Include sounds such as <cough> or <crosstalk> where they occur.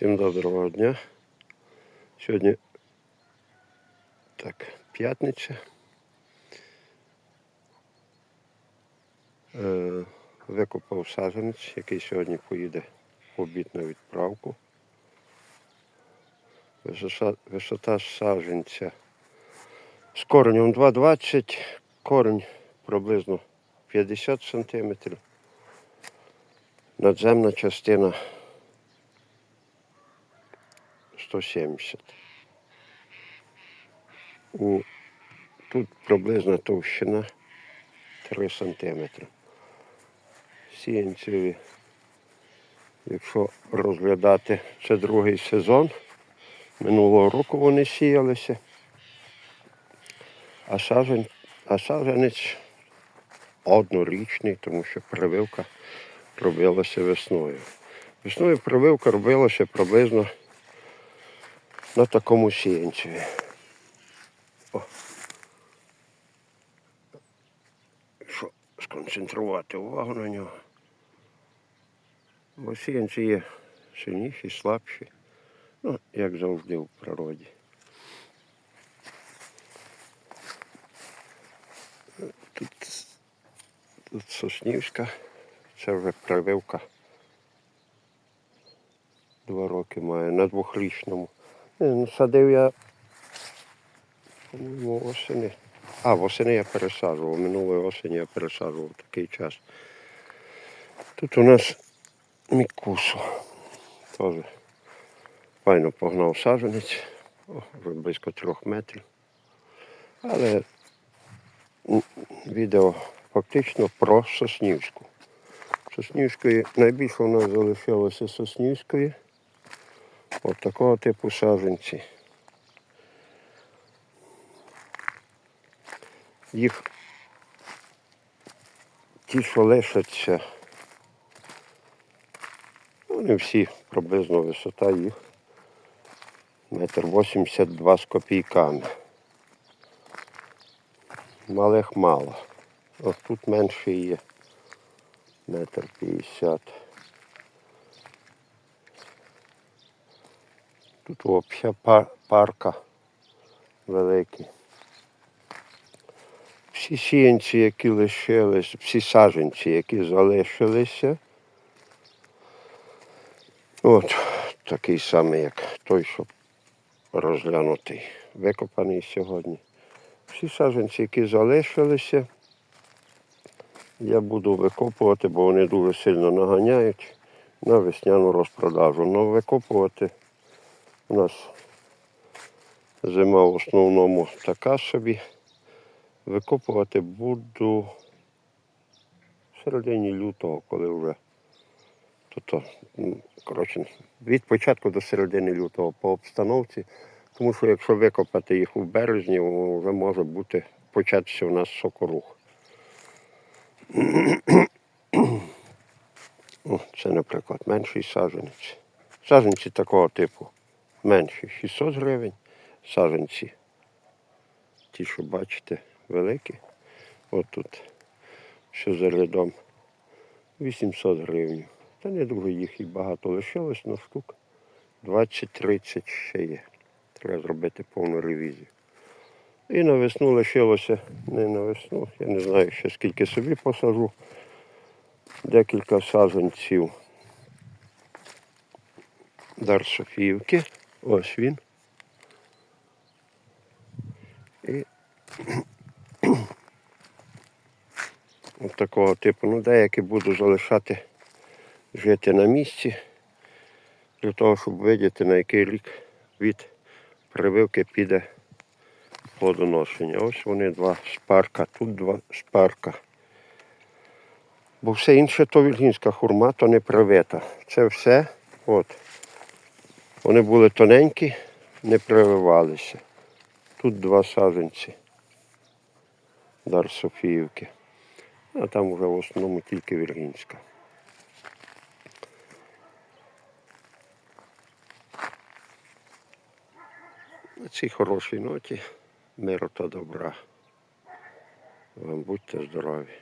Всім доброго дня. Сьогодні так, п'ятниця. Е, викопав саджанець, який сьогодні поїде в обід на відправку. Висота, саджанця з коренем 2,20, корень приблизно 50 см. Надземна частина 170. У, тут приблизна товщина 3 см. Сіянцеві, якщо розглядати, це другий сезон. Минулого року вони сіялися. А, сажен, а саженець однорічний, тому що прививка робилася весною. Весною прививка робилася приблизно на такому сіянцеві. О. Що сконцентрувати увагу на нього. Бо сіянці є сильніші, слабші. Ну, як завжди в природі. Тут, тут Соснівська, це вже прививка. Два роки має на двохрічному. Не, ну, садив я, по-моєму, осені. А, восени я пересаджував. Минулої осені я пересаджував такий час. Тут у нас мікусу. Теж файно погнав саджанець. Вже близько трьох метрів. Але відео фактично про Соснівську. Соснівської найбільше у нас залишилося Соснівської. От такого типу саджанці. Їх ті, що лишаться, вони всі приблизно висота їх метр вісімдесят два з копійками. Малих мало. Ось тут менше є. Метр п'ятдесят. Тут взагалі пар, парка великий. Всі сіянці, які лишились, всі саджанці, які залишилися. От такий самий, як той, що розглянутий, викопаний сьогодні. Всі саджанці, які залишилися, я буду викопувати, бо вони дуже сильно наганяють на весняну розпродажу. Ну, викопувати у нас зима в основному така собі. Викопувати буду в середині лютого, коли вже то, коротше, від початку до середини лютого по обстановці. Тому що якщо викопати їх у березні, вже може бути початися у нас сокорух. О, це, наприклад, менший саджанець. Саджанці такого типу менші 600 гривень. Саджанці. Ті, що бачите, великі. От тут, що за рядом, 800 гривень. Та не дуже їх і багато лишилось, але штук 20-30 ще є. Треба зробити повну ревізію. І на весну лишилося, не на весну, я не знаю ще скільки собі посажу. Декілька саджанців Дар Софіївки. Ось він. І <clears throat> Ось такого типу. Ну, деякі буду залишати жити на місці, для того, щоб видіти, на який рік від прививки піде плодоношення. Ось вони два шпарка, тут два шпарка. Бо все інше то вільгінська хурма, то не привита. Це все, от. Вони були тоненькі, не прививалися. Тут два саджанці. Дар Софіївки. А там вже в основному тільки віргінська. На цій хорошій ноті миру та добра. Вам будьте здорові.